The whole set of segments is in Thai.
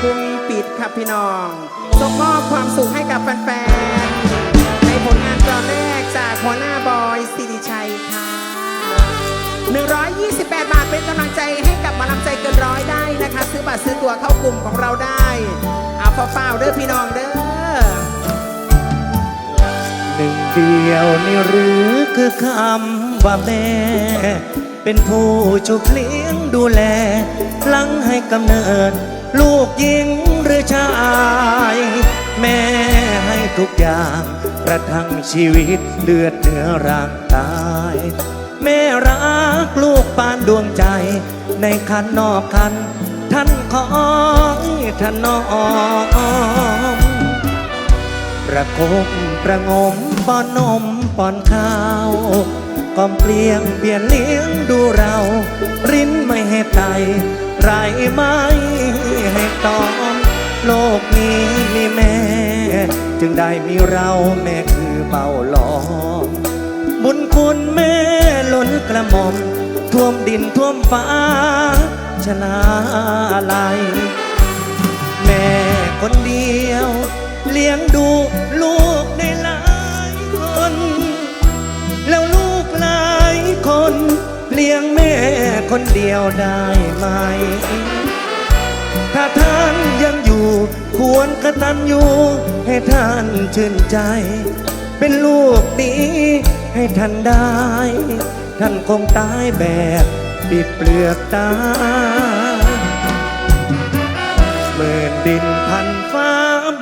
คุ้มปิดครับพี่น้องส่งมอบความสุขให้กับแฟนๆ ในผลงานตอนแรกจากหัวหน้าบอยสิริชัยค่ะ 128 บาทเป็นกำลังใจให้กับมาลำใจเกินร้อยได้นะคะ ซื้อบัตรซื้อตั๋วเข้ากลุ่มของเราได้เอาเปล่าๆเด้อพี่น้องเด้อหนึ่งเดียวนี่หรือคือคำว่าแม่ เป็นผู้ชุบเลี้ยงดูแล หลังให้กำเนิด ลูกหญิงหรือชาย แม่ให้ทุกอย่างกระทั่งชีวิตเลือดเนื้อร่างกาย แม่รักลูกปานดวงใจ ในคันนอกคัน ท่านขอท่านน้อมประคบประงมป้อนนมป้อนข้าวกล่อมเปลี่ยงเปลี่ยนเลี้ยงดูเรา ริ้นไม่ให้ไตไรไม้ ตอม โลกนี้มีแม่ จึงได้มีเราแม่คือเบาหลอม บุญคุณแม่ล้นกระหม่อม ท่วมดินท่วมฟ้า ชนะอะไร แม่คนเดียว เลี้ยงดูลูกในหลายคน แล้วลูกหลายคน เลี้ยงแม่คนเดียวได้ไหม ถ้าท่านยังอยู่ ควรกระตัญญูให้ท่านชื่นใจ เป็นลูกดีให้ท่านได้ ท่านคงตายแบบปิดเปลือกตาหมื่นดินพันฟ้า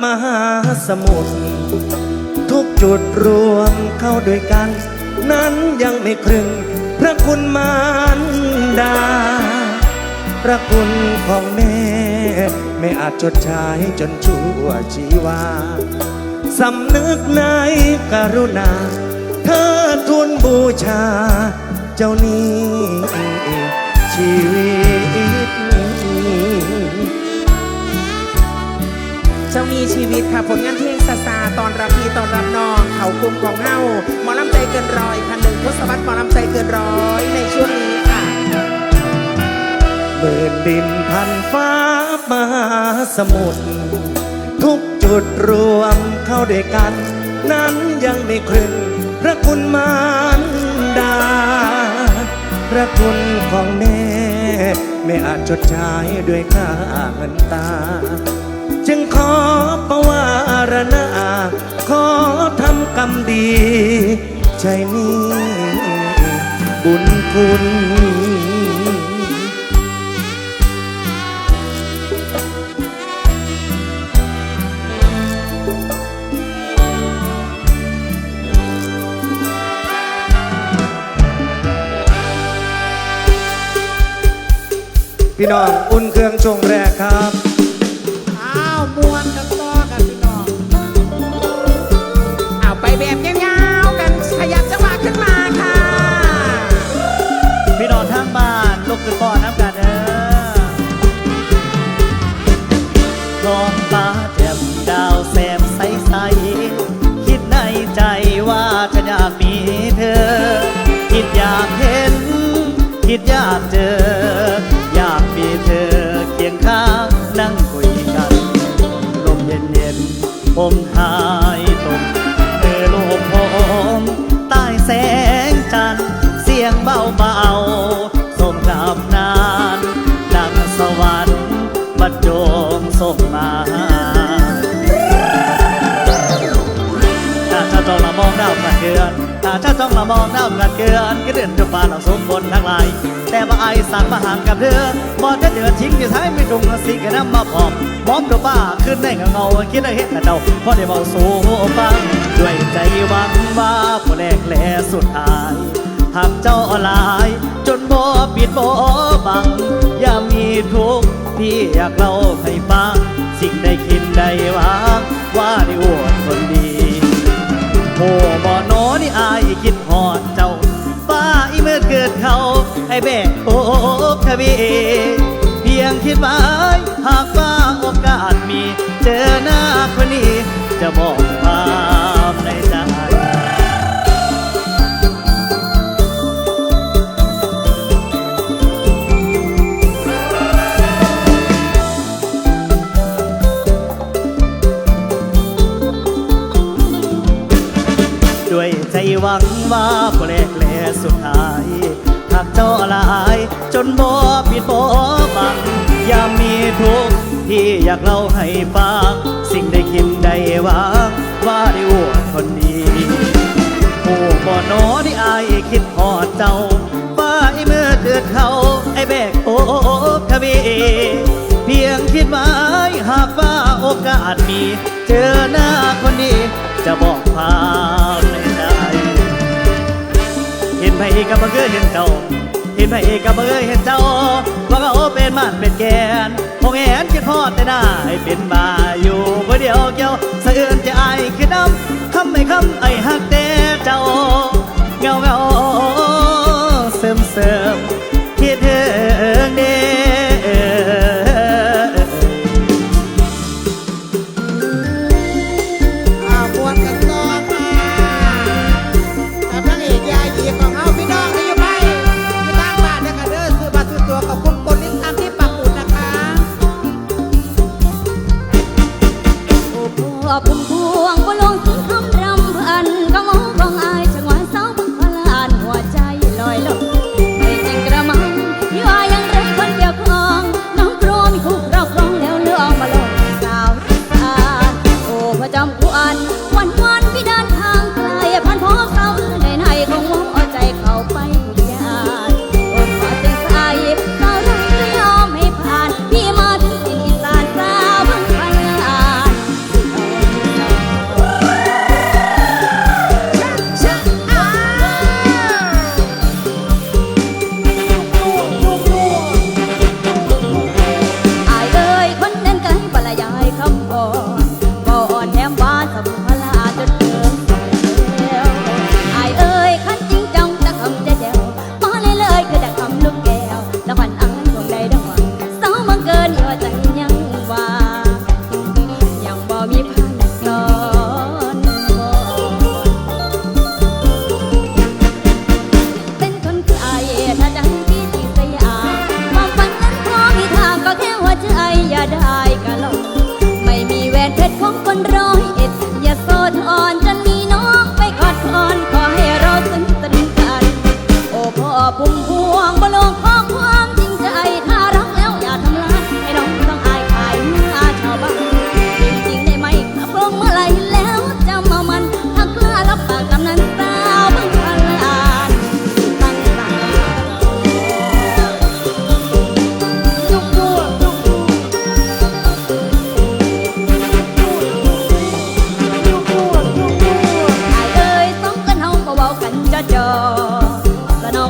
มหาสมุทรทุกจุดรวมเข้าด้วยกัน นั้นยังไม่ครึ่ง พระคุณมารดา พระคุณของแม่ ไม่อาจจดใช้จนชั่วชีวาสำนึกในกรุณา เธอทุนบูชา เจ้านี้ชีวิต เจ้ามีชีวิตค่ะผลงานเพลงซาซาตอนรับพี่ตอนรับน้อง เขากลุ่มของเฮาหมอลำใจเกินร้อยค่ะหนึ่งทศวรรษหมอลำใจเกินร้อยในช่วงนี้ค่ะหมื่นดินพันฟ้า มหาสมุทรทุกจุดรวมเข้าด้วยกัน นั้นยังไม่ครึ่งพระคุณมารดา พระคุณของแม่ ไม่อาจจดใช้ด้วยค่าเงินตา จึงขอประวารณาขอทำกรรมดี ใจนี้บุญคุณ พี่น้องอุ่นเครื่องช่วงแรกครับอ้าวมวนกันต่อกันพี่น้องเอาไปแบบยาวๆกันขยับจังหวะขึ้นมาค่ะ พี่น้องทางบ้านลุกขึ้นก่อนน้ำกันเด้อท้องฟ้าแจ่มดาวแซมใสใสๆคิดในใจว่าฉันอยากมีเธอ คิดอยากเห็น คิดอยากเจอ เกือนก็เดือนจะฟ้าเราสมบนทั้งหลาย แต่ว่าไอสั่งมาห่างกับเธอมอจะเดือดทิ้งอยู่ท้ายไม่ตรงสิกันน้ำมาพร้อมมอมดูป้าขึ้นได้เงาเงาคิดได้เห็นแต่เดาพอได้เบาสู่ฟังด้วยใจหวังว่าผู้แรกแลสุดท้ายหากเจ้าออนไลน์จนบ่ปิดบ่บัง อย่ามีทุกข์ที่อยากเล่าให้ฟังสิ่งใดคิดใดวังว่าได้ วี เพียงคิดไว้หากว่าโอกาสมี เจอหน้าคนนี้ จะบอกความในใจด้วยใจหวังว่าเปลกแลสุดท้ายหากเจ้าลา นบ่ปิดบ่บักยามมีทุกข์ที่อยากเล่าให้ฟังสิ่งได้กินได้ว่าว่าได้อวดคนดีผู้บ่นอที่อายคิดหอดเจ้าป้าไอ้เมื่อเดือดเขาไอ้แบกโอ้ทวีเพียงคิดไว้หากว่าโอกาสมี เจอหน้าคนดีจะบอกความในใจเห็นไปกับเพื่อเห็นเก่า เห็นพระเอกกับเบยเห็นเจ้าว่าก็โอเป็นมันเป็นแกนหงเห็นคิดพอดแต่ได้เป็นบาอยู่เพื่อเดียวเกี่ยวสะอื้นจะไอคิดน้ำคำไม่คำไอหักแต่เจ้าเงาเงาเสื่อมเสื่อมคิดถึงเด้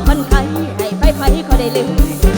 คนไข้ให้ไปไผเขาได้ลืม